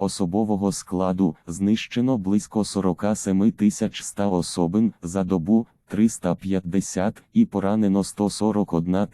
Особового складу знищено близько 47 100 особин за добу 350 і поранено 141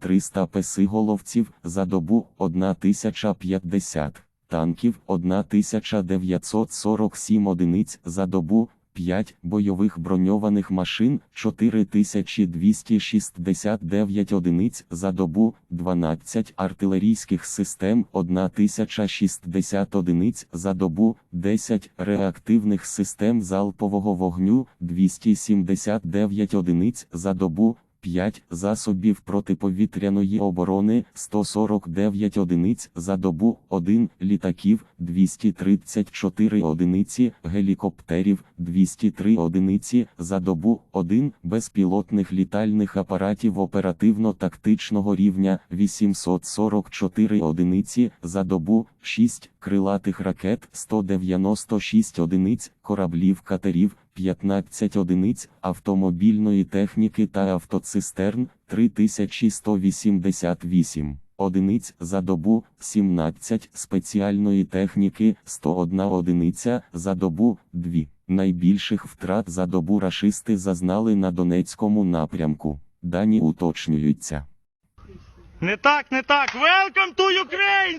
300 песиголовців за добу 1050 танків 1947 одиниць за добу, 5 бойових броньованих машин 4269 одиниць за добу, 12 артилерійських систем 1060 одиниць за добу, 10 реактивних систем залпового вогню 279 одиниць за добу, 5 засобів протиповітряної оборони 149 одиниць за добу, 1 літаків 234 одиниці, гелікоптерів 203 одиниці за добу, 1 безпілотних літальних апаратів оперативно-тактичного рівня 844 одиниці за добу, 6 крилатих ракет 196 одиниць, кораблів катерів 15 одиниць, автомобільної техніки та автоцистерн 3188 одиниць за добу, 17 спеціальної техніки 101 одиниця за добу, 2. Найбільших втрат за добу рашисти зазнали на Донецькому напрямку. Дані уточнюються. Не так, не так. Welcome to Ukraine!